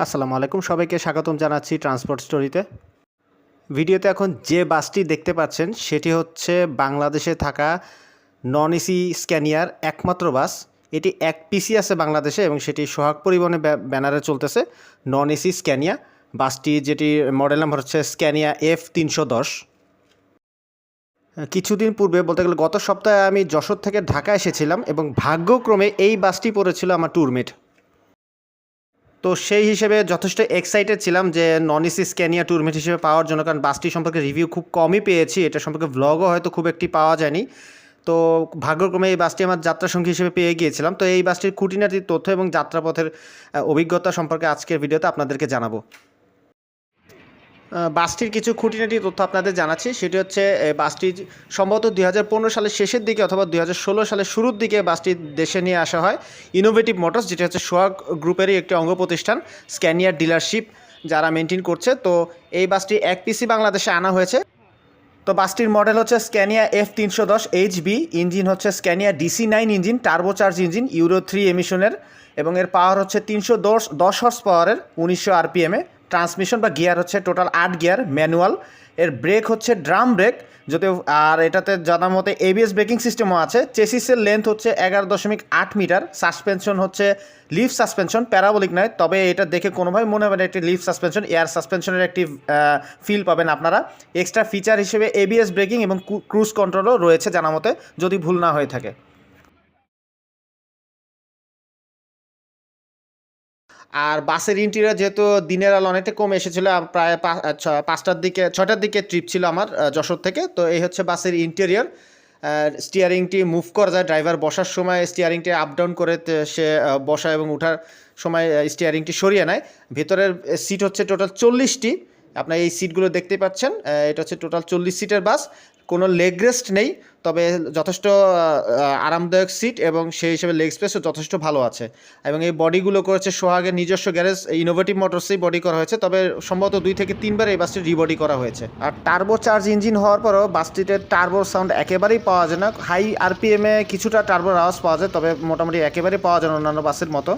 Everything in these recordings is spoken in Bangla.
আসসালামু আলাইকুম। সবাইকে স্বাগতম জানাচ্ছি ট্রান্সপোর্ট স্টোরিতে ভিডিওতে এখন যে বাসটি দেখতে পাচ্ছেন, সেটি হচ্ছে বাংলাদেশে থাকা নন এসি স্ক্যানিয়ার একমাত্র বাস। এটি এক পিসি আছে বাংলাদেশে এবং সেটি সোহাগ পরিবহনে ব্যানারে চলতেছে নন এসি স্ক্যানিয়া বাসটি যেটি মডেল নাম্বার হচ্ছে স্ক্যানিয়া এফ তিনশো দশ। কিছুদিন পূর্বে বলতে গেলে গত সপ্তাহে আমি যশোর থেকে ঢাকা এসেছিলাম এবং ভাগ্যক্রমে এই বাসটি পড়েছিল আমার ট্যুরমেট তো সেই হিসেবে যথেষ্ট এক্সাইটেড ছিলাম যে নন এসি স্ক্যানিয়া ট্যুরমেট হিসেবে পাওয়ার জন্য, কারণ বাসটি সম্পর্কে রিভিউ খুব কমই পেয়েছি। এটা সম্পর্কে ব্লগও হয়তো খুব একটি পাওয়া যায়নি। তো ভাগ্যক্রমে এই বাসটি আমার যাত্রা সঙ্গী হিসেবে পেয়ে গিয়েছিলাম। তো এই বাসটির খুঁটিনাটি তথ্য এবং যাত্রাপথের অভিজ্ঞতা সম্পর্কে আজকের ভিডিওতে আপনাদেরকে জানাব। বাসটির কিছু খুঁটিনাটি তথ্য আপনাদের জানাচ্ছি। সেটি হচ্ছে বাসটি সম্ভবত দুই হাজার পনেরো সালের শেষের দিকে অথবা দুই হাজার ষোলো সালের শুরুর দিকে বাসটি দেশে নিয়ে আসা হয়। ইনোভেটিভ মোটরস যেটা হচ্ছে সোহাগ গ্রুপেরই একটি অঙ্গ প্রতিষ্ঠান স্ক্যানিয়ার ডিলারশিপ যারা মেনটেন করছে। তো এই বাসটি এক পিসি বাংলাদেশে আনা হয়েছে। তো বাসটির মডেল হচ্ছে স্ক্যানিয়া এফ তিনশো দশ এইচবি ইঞ্জিন হচ্ছে Scania DC nine engine turbocharge engine Euro three এমিশনের এবং এর পাওয়ার হচ্ছে তিনশো দশ দশ হর্স পাওয়ারের উনিশশো আরপিএমে ট্রান্সমিশন বা গিয়ার হচ্ছে টোটাল আট গিয়ার, ম্যানুয়াল। এর ব্রেক হচ্ছে ড্রাম ব্রেক, যদিও, আর এটাতে জানার মতে এবিএস ব্রেকিং সিস্টেমও আছে। চেসিসের লেন্থ হচ্ছে এগারো দশমিক আট মিটার সাসপেনশন হচ্ছে লিফ সাসপেনশন প্যারাবলিক নয়। তবে এটা দেখে কোনোভাবে মনে হবে না একটি লিফ সাসপেনশন এয়ার সাসপেনশনের একটি ফিল পাবেন আপনারা। এক্সট্রা ফিচার হিসেবে এবিএস ব্রেকিং এবং ক্রুজ কন্ট্রোলও রয়েছে জানা মতে, যদি ভুল না হয়ে থাকে। আর বাসের ইন্টেরিয়ার যেহেতু দিনের আলো অনেকটা কমে এসেছিল প্রায় পাঁচটার দিকে ছটার দিকে ট্রিপ ছিল আমার যশোর থেকে। তো এই হচ্ছে বাসের ইন্টেরিয়ার স্টিয়ারিংটি মুভ করা যায় ড্রাইভার বসার সময় স্টিয়ারিংটি আপ ডাউন করে সে বসা এবং ওঠার সময় স্টিয়ারিংটি সরিয়ে নেয়। ভেতরের সিট হচ্ছে টোটাল চল্লিশটি। আপনার এই সিটগুলো দেখতে পাচ্ছেন এটা হচ্ছে টোটাল চল্লিশ সিটের বাস কোনো লেগ রেস্ট নেই, তবে যথেষ্ট আরামদায়ক সিট এবং সেই হিসেবে লেগ স্পেসও যথেষ্ট ভালো আছে। এবং এই বডিগুলো করেছে সোহাগের নিজস্ব গ্যারেজ ইনোভেটিভ মোটরসেই বডি করা হয়েছে, তবে সম্ভবত দুই থেকে তিনবার এই বাসটি রিবডি করা হয়েছে। আর টার্বো চার্জ ইঞ্জিন হওয়ার পরও বাসটিতে টার্বো সাউন্ড একেবারেই পাওয়া যায় না। হাই আরপিএমে কিছুটা টার্বোর আওয়াজ পাওয়া যায়, তবে মোটামুটি একেবারেই পাওয়া যায় না অন্যান্য বাসের মতো।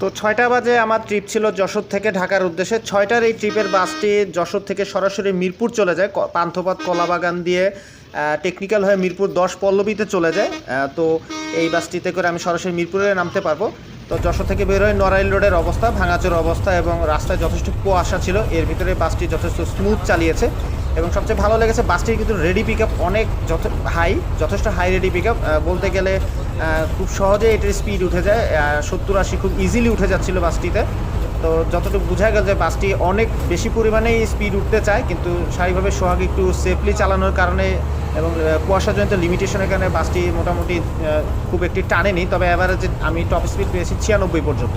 তো ছয়টা বাজে আমার ট্রিপ ছিল যশোর থেকে ঢাকার উদ্দেশ্যে। ছয়টার এই ট্রিপের বাসটি যশোর থেকে সরাসরি মিরপুর চলে যায় পান্থপথ কলাবাগান দিয়ে টেকনিক্যাল হয়ে মিরপুর দশ পল্লবীতে চলে যায়। তো এই বাসটিতে করে আমি সরাসরি মিরপুরে নামতে পারব। তো যশোর থেকে বের হয়ে নড়াইল রোডের অবস্থা, ভাঙাচোর অবস্থা এবং রাস্তায় যথেষ্ট কুয়াশা ছিল। এর ভিতরে বাসটি যথেষ্ট স্মুথ চালিয়েছে এবং সবচেয়ে ভালো লেগেছে বাসটির কিন্তু রেডি পিক অনেক যথ হাই যথেষ্ট হাই রেডি পিক বলতে গেলে খুব সহজে এটার স্পিড উঠে যায়। সত্তর আশি খুব ইজিলি উঠে যাচ্ছিল বাসটিতে। তো যতটুকু বোঝা গেল যে বাসটি অনেক বেশি পরিমাণেই স্পিড উঠতে চায়, কিন্তু স্বাভাবিকভাবে সোহাগ একটু সেফলি চালানোর কারণে এবং কুয়াশাজনিত লিমিটেশনের কারণে বাসটি মোটামুটি খুব একটি টানেনি। তবে অ্যাভারেজে আমি টপ স্পিড পেয়েছি ছিয়ানব্বই পর্যন্ত।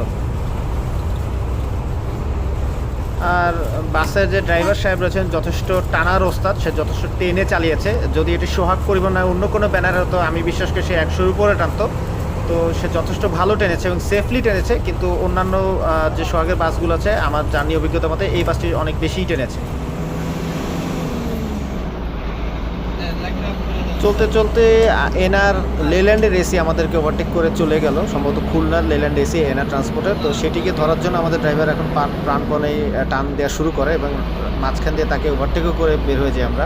আর বাসের যে ড্রাইভার সাহেব রয়েছেন, যথেষ্ট টানার ওস্তাদ, সে যথেষ্ট টেনে চালিয়েছে। যদি এটি সোহাগ পরিবহন অন্য কোনো ব্যানার হতো আমি বিশ্বাস করি সে একশোর উপরে টানতো। তো সে যথেষ্ট ভালো টেনেছে এবং সেফলি টেনেছে, কিন্তু অন্যান্য যে সোহাগের বাসগুলো আছে, আমার জানি অভিজ্ঞতা মতে এই বাসটি অনেক বেশিই টেনেছে। চলতে চলতে এনার লেল্যান্ডের এসি আমাদেরকে ওভারটেক করে চলে গেল। সম্ভবত খুলনার লেল্যান্ড এসি এনার ট্রান্সপোর্টের তো সেটিকে ধরার জন্য আমাদের ড্রাইভার এখন প্রাণপণে টান দেওয়া শুরু করে এবং মাঝখান দিয়ে তাকে ওভারটেকও করে বের হয়ে যাই আমরা।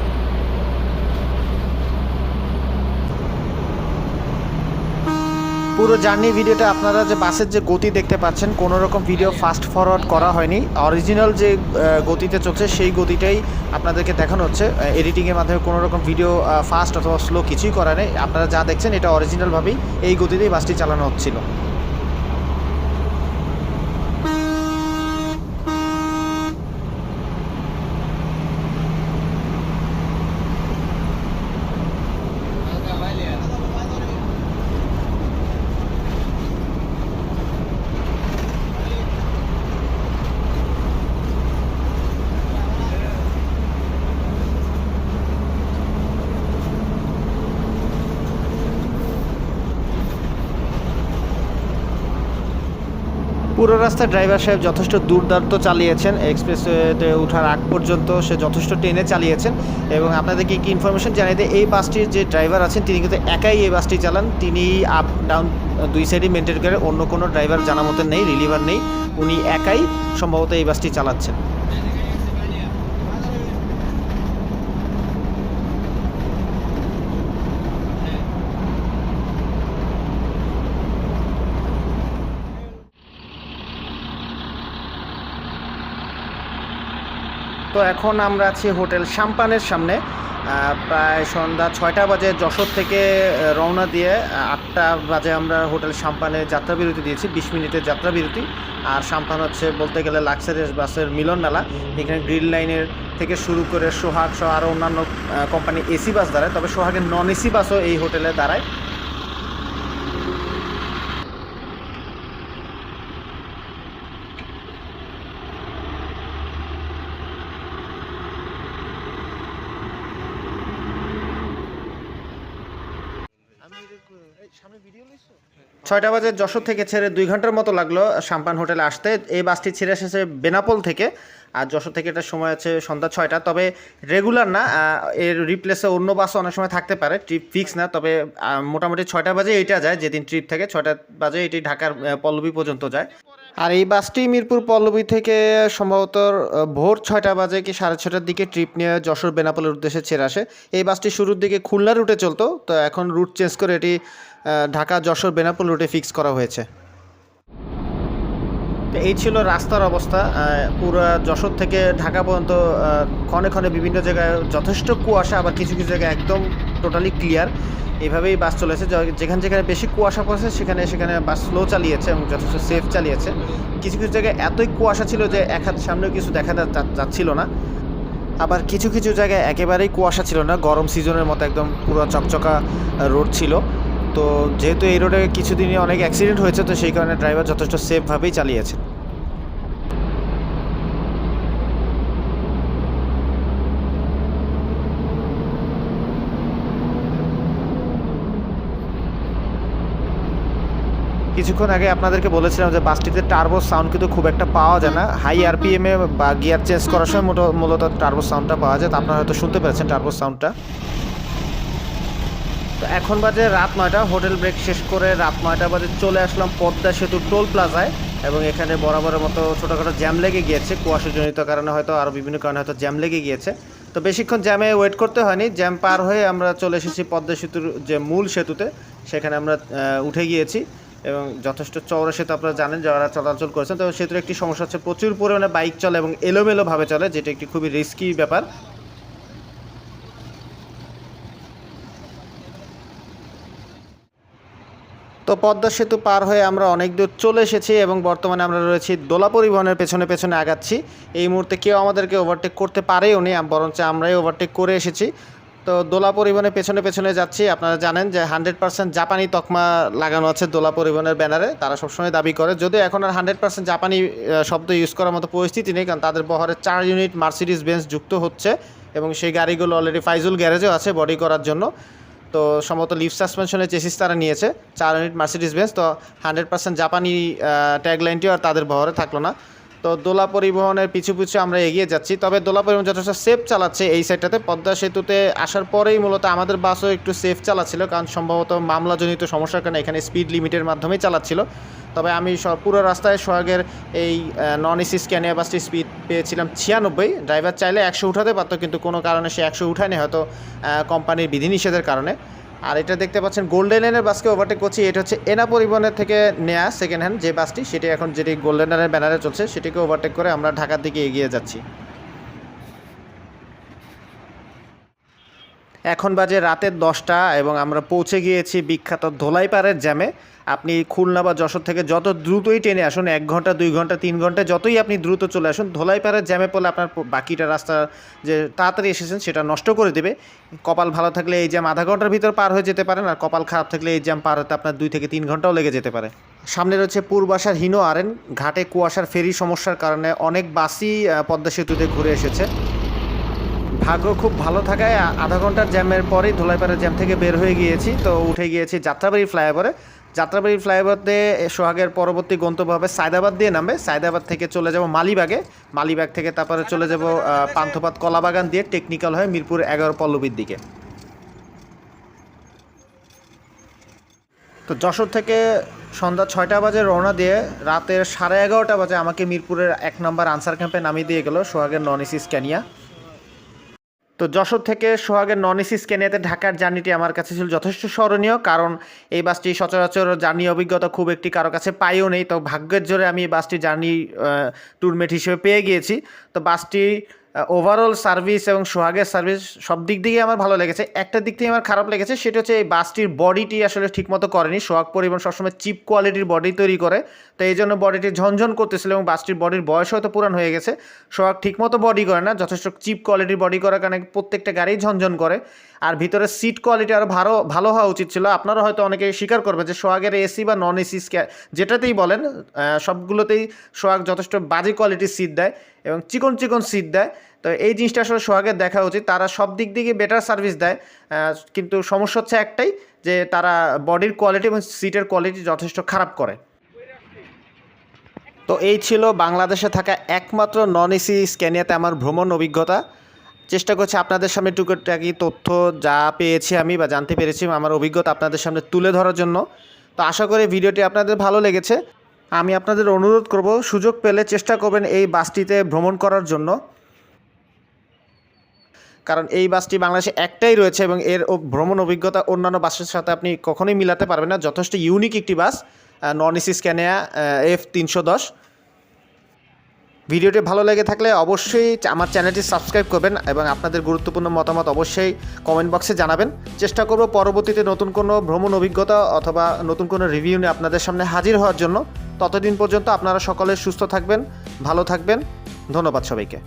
পুরো জার্নি ভিডিওটা আপনারা যে বাসের যে গতি দেখতে পাচ্ছেন, কোনো রকম ভিডিও ফাস্ট ফরওয়ার্ড করা হয়নি। অরিজিনাল যে গতিতে চলছে, সেই গতিটাই আপনাদেরকে দেখানো হচ্ছে। এডিটিংয়ের মাধ্যমে কোনো রকম ভিডিও ফাস্ট অথবা স্লো কিছুই করা নেই। আপনারা যা দেখছেন, এটা অরিজিনালভাবেই এই গতিতেই বাসটি চালানো হচ্ছিল। পুরো রাস্তা ড্রাইভার সাহেব যথেষ্ট দুর্দান্ত চালিয়েছেন। এক্সপ্রেসওয়েতে ওঠার আগ পর্যন্ত সে যথেষ্ট ট্রেনে চালিয়েছেন এবং আপনাদেরকে কি ইনফরমেশন জানিয়ে দেয় এই বাসটির যে ড্রাইভার আছেন, তিনি কিন্তু একাই এই বাসটি চালান। তিনি আপ ডাউন দুই সাইডে মেনটেন করে অন্য কোনো ড্রাইভার জানা মতো নেই রিলিভার নেই। উনি একাই সম্ভবত এই বাসটি চালাচ্ছেন। তো এখন আমরা আছি হোটেল শাম্পানের সামনে। প্রায় সন্ধ্যা ছয়টা বাজে যশোর থেকে রওনা দিয়ে আটটা বাজে আমরা হোটেল শাম্পানে যাত্রা বিরতি দিয়েছি, বিশ মিনিটের যাত্রা বিরতি। আর শাম্পান হচ্ছে বলতে গেলে লাক্সারিয়াস বাসের মিলন মেলা। এখানে গ্রিন লাইনের থেকে শুরু করে সোহাগ সহ আরও অন্যান্য কোম্পানি এসি বাস দাঁড়ায়। তবে সোহাগের নন এসি বাসও এই হোটেলে দাঁড়ায়। ছয়টা বাজে যশোর থেকে ছেড়ে দুই ঘণ্টার মতো লাগল সাম্পান হোটেলে আসতে। এই বাসটি ছেড়ে এসেছে বেনাপোল থেকে, আর যশোর থেকে এটা সময় আছে সন্ধ্যা ছয়টা। তবে রেগুলার না এর রিপ্লেসে অন্য বাসও অনেক সময় থাকতে পারে ট্রিপ ফিক্স না। তবে মোটামুটি ছয়টা বাজে এইটা যায় যেদিন ট্রিপ থাকে, ছয়টা বাজে এটি ঢাকার পল্লবী পর্যন্ত যায়। আর এই বাসটি মিরপুর পল্লবী থেকে সম্ভবত ভোর ছয়টা বাজে কি সাড়ে ছটার দিকে ট্রিপ নিয়ে যশোর বেনাপোলের উদ্দেশ্যে ছেড়ে আসে। এই বাসটি শুরুর দিকে খুলনা রুটে চলতো, তো এখন রুট চেঞ্জ করে এটি ঢাকা, যশোর বেনাপোল রুটে ফিক্স করা হয়েছে। এই ছিল রাস্তার অবস্থা। পুরো যশোর থেকে ঢাকা পর্যন্ত ক্ষণে ক্ষণে বিভিন্ন জায়গায় যথেষ্ট কুয়াশা, আবার কিছু কিছু জায়গায় একদম টোটালি ক্লিয়ার এইভাবেই বাস চলেছে। যেখানে যেখানে বেশি কুয়াশা পড়েছে, সেখানে সেখানে বাস স্লো চালিয়েছে এবং যথেষ্ট সেফ চালিয়েছে। কিছু কিছু জায়গায় এতই কুয়াশা ছিল যে এক হাত সামনেও কিছু দেখা যাচ্ছিল না। আবার কিছু কিছু জায়গায় একেবারেই কুয়াশা ছিল না। গরম সিজনের মতো একদম পুরো চকচকা রোড ছিল। তো যেহেতু এই রোডে কিছুদিনই অনেক অ্যাক্সিডেন্ট হয়েছে তো সেই কারণে ড্রাইভার যথেষ্ট সেফভাবেই চালিয়েছে কিছুক্ষণ আগে আপনাদেরকে বলেছিলাম যে বাসটিতে টার্বো সাউন্ড কিন্তু খুব একটা পাওয়া যায় না। হাই আরপিএমে বা গিয়ার চেঞ্জ করার সময় মূলত টার্বো সাউন্ডটা পাওয়া যায়। তো আপনারা হয়তো শুনতে পেরেছেন টার্বো সাউন্ডটা তো এখন বাজে রাত নয়টা, হোটেল ব্রেক শেষ করে রাত নয়টা বাজে চলে আসলাম পদ্মা সেতু টোল প্লাজায় এবং এখানে বরাবরের মতো ছোটোখাটো জ্যাম লেগে গিয়েছে। কুয়াশাজনিত কারণে হয়তো আরও বিভিন্ন কারণে হয়তো জ্যাম লেগে গিয়েছে। তো বেশিক্ষণ জ্যামে ওয়েট করতে হয়নি, জ্যাম পার হয়ে আমরা চলে এসেছি পদ্মা সেতুর যে মূল সেতুতে। সেখানে আমরা উঠে গিয়েছি এবং যথেষ্ট চওড়া সেতু আপনারা জানেন যারা চলাচল করেছেন। তো সেতুর একটি সমস্যা হচ্ছে প্রচুর পরিমাণে বাইক চলে এবং এলোমেলোভাবে চলে, যেটা একটি খুবই রিস্কি ব্যাপার। তো পদ্মা সেতু পার হয়ে আমরা অনেক দূর চলে এসেছি এবং বর্তমানে আমরা রয়েছি দোলা পরিবহনের পেছনে পেছনে আগাচ্ছি। এই মুহূর্তে কেউ আমাদেরকে ওভারটেক করতে পারেও নি বরঞ্চ আমরাই ওভারটেক করে এসেছি। তো দোলা পরিবহনের পেছনে পেছনে যাচ্ছি। আপনারা জানেন যে হান্ড্রেড পার্সেন্ট জাপানি তকমা লাগানো আছে দোলা পরিবহনের ব্যানারে। তারা সবসময় দাবি করে, যদিও এখন আর হান্ড্রেড পার্সেন্ট জাপানি শব্দ ইউজ করার মতো পরিস্থিতি নেই, কারণ তাদের বহরে চার ইউনিট মার্সিডিস বেঞ্চ যুক্ত হচ্ছে এবং সেই গাড়িগুলো অলরেডি ফাইজুল গ্যারেজেও আছে বডি করার জন্য। তো সম্ভবত লিফ সাসপেনশনের চেসিস তারা নিয়েছে। চার ইউনিট মার্সিডিস বেঞ্চ তো হান্ড্রেড পার্সেন্ট জাপানি ট্যাগ ট্যাগলাইনটিও আর তাদের বহরে থাকল না। তো দোলা পরিবহনের পিছু পিছু আমরা এগিয়ে যাচ্ছি। তবে দোলা পরিবহন যথেষ্ট সেফ চালাচ্ছে এই সাইডটাতে পদ্মা সেতুতে আসার পরেই মূলত আমাদের বাসও একটু সেফ চালাচ্ছিল, কারণ সম্ভবত মামলাজনিত সমস্যার কারণে এখানে স্পিড লিমিটের মাধ্যমেই চালাচ্ছিল। তবে আমি পুরো রাস্তায় সোহাগের এই নন এসি স্ক্যানিয়া বাসটি স্পিড পেয়েছিলাম ছিয়ানব্বই। ড্রাইভার চাইলে একশো উঠাতে পারতো, কিন্তু কোনো কারণে সে একশো উঠায়নি হয়তো কোম্পানির বিধিনিষেধের কারণে। আর এটা দেখতে পাচ্ছেন গোল্ডেন লেনের বাসকে ওভারটেক করছি। এটা হচ্ছে এনা পরিবহনের থেকে নেয়া সেকেন্ড হ্যান্ড যে বাসটি, সেটি এখন যেটি গোল্ডেন লেনের ব্যানারে চলছে, সেটিকে ওভারটেক করে আমরা ঢাকার দিকে এগিয়ে যাচ্ছি। এখন বাজে রাতের দশটা এবং আমরা পৌঁছে গিয়েছি বিখ্যাত ধোলাইপাড়ের জ্যামে আপনি খুলনা বা যশোর থেকে যত দ্রুতই টেনে আসুন, এক ঘণ্টা, দুই ঘণ্টা, তিন ঘণ্টা, যতই আপনি দ্রুত চলে আসুন ধোলাইপাড়ের জ্যামে পড়লে আপনার বাকিটা রাস্তা যে তাড়াতাড়ি এসেছেন সেটা নষ্ট করে দেবে। কপাল ভালো থাকলে এই জ্যাম আধা ঘণ্টার ভিতর পার হয়ে যেতে পারেন, আর কপাল খারাপ থাকলে এই জ্যাম পার হতে আপনার দুই থেকে তিন ঘন্টাও লেগে যেতে পারে। সামনে রয়েছে পূর্বাসার হিনো আরেন ঘাটে কুয়াশার ফেরি সমস্যার কারণে অনেক বাসই পদ্মা সেতুতে ঘুরে এসেছে। ভাগ্য খুব ভালো থাকায় আধা ঘণ্টার জ্যামের পরেই ধোলাইপাড়ার জ্যাম থেকে বের হয়ে গিয়েছি। তো উঠে গিয়েছি যাত্রাবাড়ি ফ্লাইওভারে। যাত্রাবাড়ি ফ্লাইওভারতে সোহাগের পরবর্তী গন্তব্য হবে সায়দাবাদ দিয়ে নামবে। সায়দাবাদ থেকে চলে যাব মালিবাগে। মালিবাগ থেকে তারপরে চলে যাব পান্থপাত কলাবাগান দিয়ে টেকনিক্যাল হয়ে মিরপুর এগারো পল্লবীর দিকে। তো যশোর থেকে সন্ধ্যা ছয়টা বাজে রওনা দিয়ে রাতের সাড়ে এগারোটা বাজে আমাকে মিরপুরের এক নম্বর আনসার ক্যাম্পে নামিয়ে দিয়ে গেল সোহাগের নন এসি স্ক্যানিয়া। তো যশোর থেকে সোহাগের নন এসি স্ক্যানিয়াতে ঢাকার জার্নিটি আমার কাছে ছিল যথেষ্ট স্মরণীয়, কারণ এই বাসটি সচরাচর জার্নি অভিজ্ঞতা খুব একটি কারও কাছে পাইও নেই। তো ভাগ্যের জোরে আমি এই বাসটি জার্নি ট্যুরমেট হিসেবে পেয়ে গিয়েছি। তো বাসটি ওভারঅল সার্ভিস এবং সোহাগের সার্ভিস সব দিক দিকে আমার ভালো লেগেছে। একটা দিক থেকে আমার খারাপ লেগেছে, সেটা হচ্ছে এই বাসটির বডিটি আসলে ঠিকমতো করেনি। সোহাগ পরিবহন সবসময় চিপ কোয়ালিটির বডি তৈরি করে, তো এই জন্য বডিটি ঝনঝন করতেছিল এবং বাসটির বডির বয়স হয়তো পুরান হয়ে গেছে। সোহাগ ঠিকমতো বডি করে না, যথেষ্ট চিপ কোয়ালিটির বডি করার কারণে প্রত্যেকটা গাড়ি ঝনঝন করে। আর ভিতরে সিট কোয়ালিটি আরও ভালো ভালো হওয়া উচিত ছিল। আপনারা হয়তো অনেকে স্বীকার করবে যে সোহাগের এসি বা নন এসি যেটাতেই বলেন সবগুলোতেই সোহাগ যথেষ্ট বাজে কোয়ালিটির সিট দেয় এবং চিকন চিকন সিট দেয়। তো এই জিনিসটা আসলে সোহাগের দেখা উচিত। তারা সব দিক থেকে বেটার সার্ভিস দেয়। কিন্তু সমস্যা হচ্ছে একটাই যে তারা বডির কোয়ালিটি এবং সিটের কোয়ালিটি যথেষ্ট খারাপ করে। তো এই ছিল বাংলাদেশে থাকা একমাত্র নন এসি স্ক্যানিয়াতে আমার ভ্রমণ অভিজ্ঞতা। চেষ্টা করছি আপনাদের সামনে টুকুটাকি তথ্য যা পেয়েছি আমি বা জানতে পেরেছি আমার অভিজ্ঞতা আপনাদের সামনে তুলে ধরার জন্য। তো আশা করি ভিডিওটি আপনাদের ভালো লেগেছে। আমি আপনাদের অনুরোধ করব, সুযোগ পেলে চেষ্টা করবেন এই বাসটিতে ভ্রমণ করার জন্য। কারণ এই বাসটি বাংলাদেশে একটাই রয়েছে এবং এর ভ্রমণ অভিজ্ঞতা অন্যান্য বাসের সাথে আপনি কখনোই মিলাতে পারবেন না। যথেষ্ট ইউনিক একটি bus non AC Scania F তিনশো দশ। ভিডিওটি ভালো লেগে থাকলে অবশ্যই আমার চ্যানেলটি সাবস্ক্রাইব করবেন এবং আপনাদের গুরুত্বপূর্ণ মতামত অবশ্যই কমেন্ট বক্সে জানাবেন। চেষ্টা করব পরবর্তীতে নতুন কোনো ভ্রমণ অভিজ্ঞতা অথবা নতুন কোনো রিভিউ নিয়ে আপনাদের সামনে হাজির হওয়ার জন্য। ততদিন পর্যন্ত আপনারা সকলে সুস্থ থাকবেন, ভালো থাকবেন। ধন্যবাদ সবাইকে।